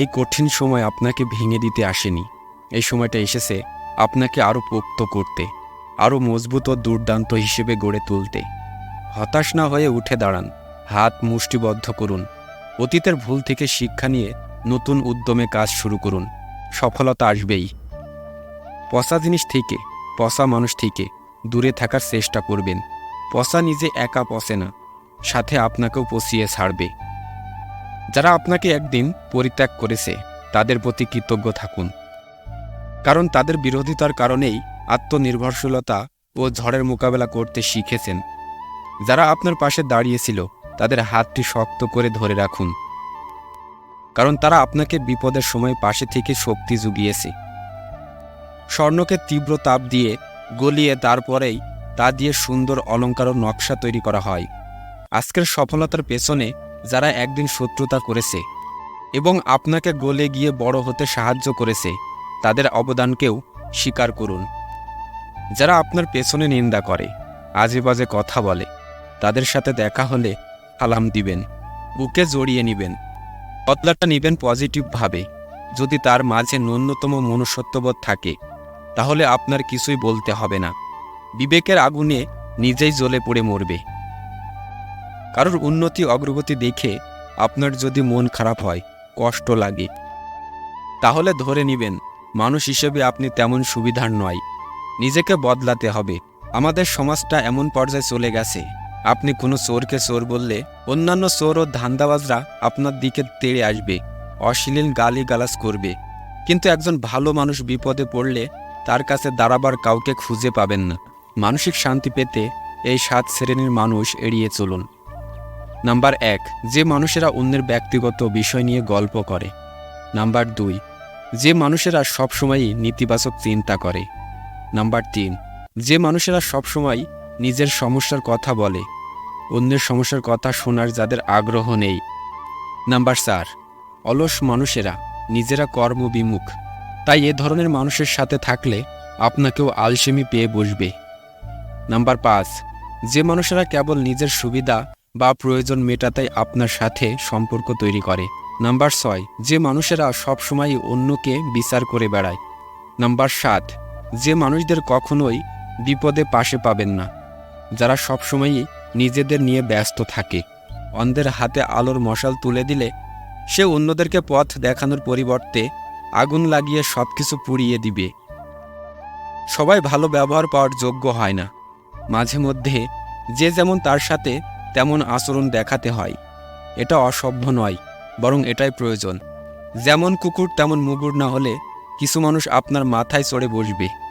এই কঠিন সময় আপনাকে ভেঙে দিতে আসেনি। এই সময়টা এসেছে আপনাকে আরও পোক্ত করতে আরও মজবুত ও দুর্দান্ত হিসেবে গড়ে তুলতে। হতাশ না হয়ে উঠে দাঁড়ান, হাত মুষ্টিবদ্ধ করুন, অতীতের ভুল থেকে শিক্ষা নিয়ে নতুন উদ্যমে কাজ শুরু করুন, সফলতা আসবেই। পচা জিনিস থেকে পচা মানুষ থেকে দূরে থাকার চেষ্টা করবেন, পচা নিজে একা পচে না, সাথে আপনাকেও পচিয়ে ছাড়বে। যারা আপনাকে একদিন পরিত্যাগ করেছে, তাদের প্রতি কৃতজ্ঞ থাকুন। কারণ তাদের বিরোধিতার কারণেই আত্মনির্ভরশীলতা ও ঝড়ের মোকাবেলা করতে শিখেছেন। যারা আপনার পাশে দাঁড়িয়েছিল, তাদের হাতটি শক্ত করে ধরে রাখুন। কারণ তারা আপনাকে বিপদের সময় পাশে থেকে শক্তি জুগিয়েছে। স্বর্ণকে তীব্র তাপ দিয়ে গলিয়ে তারপরেই তা দিয়ে সুন্দর অলঙ্কার ও নকশা তৈরি করা হয়। আজকের সফলতার পেছনে যারা একদিন শত্রুতা করেছে এবং আপনাকে গলে গিয়ে বড় হতে সাহায্য করেছে, তাদের অবদানকেও স্বীকার করুন। যারা আপনার পেছনে নিন্দা করে আজে বাজে কথা বলে, তাদের সাথে দেখা হলে আলাম দিবেন, বুকে জড়িয়ে নেবেন। বদলাটা নেবেন পজিটিভভাবে যদি তার মাঝে ন্যূনতম মনুষ্যত্ববোধ থাকে, তাহলে আপনার কিছুই বলতে হবে না। বিবেকের আগুনে নিজেই জ্বলে পড়ে মরবে। কারোর উন্নতি অগ্রগতি দেখে আপনার যদি মন খারাপ হয়, কষ্ট লাগে। তাহলে ধরে নিবেন, মানুষ হিসেবে আপনি তেমন সুবিধার নয়। নিজেকে বদলাতে হবে। আমাদের সমাজটা এমন পর্যায়ে চলে গেছে। আপনি কোনো চোরকে চোর বললে, অন্যান্য চোর ও ধান্দাবাজরা আপনার দিকে তেড়ে আসবে, অশ্লীল গালি গালাজ করবে। কিন্তু একজন ভালো মানুষ বিপদে পড়লে তার কাছে দাঁড়াবার কাউকে খুঁজে পাবেন না। মানসিক শান্তি পেতে এই সাত শ্রেণির মানুষ এড়িয়ে চলুন। নাম্বার এক, যে মানুষেরা অন্যের ব্যক্তিগত বিষয় নিয়ে গল্প করে। নাম্বার দুই, যে মানুষেরা সবসময়ই নেতিবাচক চিন্তা করে। নাম্বার তিন, যে মানুষেরা সবসময় নিজের সমস্যার কথা বলে, অন্যের সমস্যার কথা শোনার যাদের আগ্রহ নেই। নাম্বার চার, অলস মানুষেরা নিজেরা কর্মবিমুখ। তাই এ ধরনের মানুষের সাথে থাকলে আপনাকেও আলসেমি পেয়ে বসবে। নাম্বার পাঁচ, যে মানুষেরা কেবল নিজের সুবিধা বা প্রয়োজন মেটাতেই আপনার সাথে সম্পর্ক তৈরি করে। নাম্বার ছয়, যে মানুষেরা সবসময় অন্যকে বিচার করে বেড়ায়। নাম্বার সাত, যে মানুষদের কখনোই বিপদে পাশে পাবেন না। যারা সবসময়ই নিজেদের নিয়ে ব্যস্ত থাকে। অন্ধের হাতে আলোর মশাল তুলে দিলে সে অন্যদেরকে পথ দেখানোর পরিবর্তে আগুন লাগিয়ে সব কিছু পুড়িয়ে দিবে। সবাই ভালো ব্যবহার পাওয়ার যোগ্য হয় না। মাঝে মধ্যে যে যেমন তার সাথে তেমন আচরণ দেখাতে হয়। এটা অসভ্য নয়, বরং এটাই প্রয়োজন। যেমন কুকুর, তেমন মুগুর না হলে কিছু মানুষ আপনার মাথায় চড়ে বসবে।